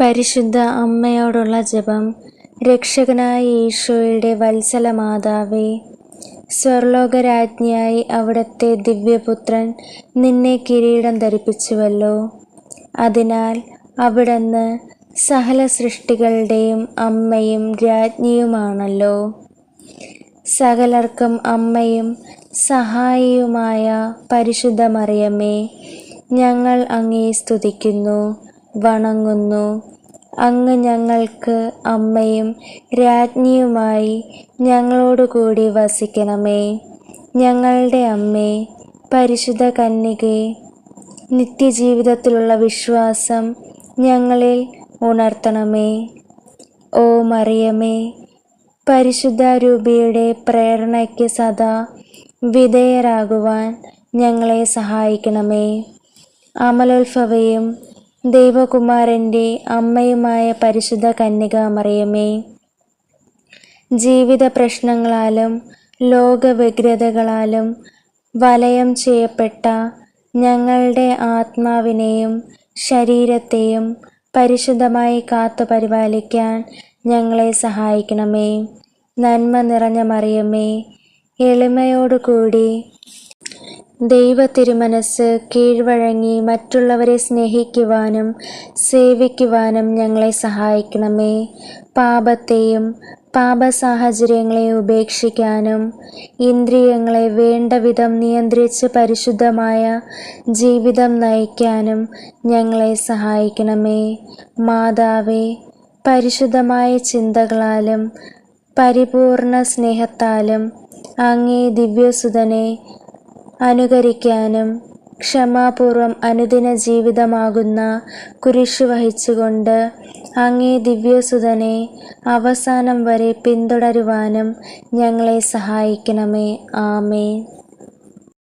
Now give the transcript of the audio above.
പരിശുദ്ധ അമ്മയോടുള്ള ജപം. രക്ഷകനായ ഈശോയുടെ വത്സല മാതാവേ സ്വർലോകരാജ്ഞിയായി അവിടുത്തെ ദിവ്യപുത്രൻ നിന്നെ കിരീടം ധരിപ്പിച്ചുവല്ലോ. അതിനാൽ അവിടുന്ന് സകല സൃഷ്ടികളുടെയും അമ്മയും രാജ്ഞിയുമാണല്ലോ. സകലർക്കും അമ്മയും സഹായിയുമായ പരിശുദ്ധ മറിയമ്മേ ഞങ്ങൾ അങ്ങേ സ്തുതിക്കുന്നു. വണങ്ങുന്നു. അങ്ങ് ഞങ്ങൾക്ക് അമ്മയും രാജ്ഞിയുമായി ഞങ്ങളോടുകൂടി വസിക്കണമേ. ഞങ്ങളുടെ അമ്മേ പരിശുദ്ധ കന്യകേ നിത്യജീവിതത്തിലുള്ള വിശ്വാസം ഞങ്ങളിൽ ഉണർത്തണമേ. ഓ മറിയമേ പരിശുദ്ധ രൂപിയുടെ പ്രേരണയ്ക്ക് സദാ വിധേയരാകുവാൻ ഞങ്ങളെ സഹായിക്കണമേ. അമലോത്ഭവയും ദൈവകുമാരന്റെ അമ്മയുമായ പരിശുദ്ധ കന്യക മറിയമേ ജീവിത പ്രശ്നങ്ങളാലും ലോകവ്യഗ്രതകളാലും വലയം ചെയ്യപ്പെട്ട ഞങ്ങളുടെ ആത്മാവിനെയും ശരീരത്തെയും പരിശുദ്ധമായി കാത്തു പരിപാലിക്കാൻ ഞങ്ങളെ സഹായിക്കണമേ. നന്മ നിറഞ്ഞ മറിയമേ എളിമയോടുകൂടി ദൈവ തിരുമനസ് കീഴ്വഴങ്ങി മറ്റുള്ളവരെ സ്നേഹിക്കുവാനും സേവിക്കുവാനും ഞങ്ങളെ സഹായിക്കണമേ. പാപത്തെയും പാപ സാഹചര്യങ്ങളെ ഉപേക്ഷിക്കാനും ഇന്ദ്രിയങ്ങളെ വേണ്ട വിധം നിയന്ത്രിച്ച് പരിശുദ്ധമായ ജീവിതം നയിക്കാനും ഞങ്ങളെ സഹായിക്കണമേ. മാതാവേ പരിശുദ്ധമായ ചിന്തകളാലും പരിപൂർണ സ്നേഹത്താലും അങ്ങേ ദിവ്യസുതനെ അനുകരിക്കാനും ക്ഷമാപൂർവം അനുദിന ജീവിതമാകുന്ന കുരിശു വഹിച്ചുകൊണ്ട് അങ്ങേ ദിവ്യസുതനെ അവസാനം വരെ പിന്തുടരുവാനും ഞങ്ങളെ സഹായിക്കണമേ. ആമേ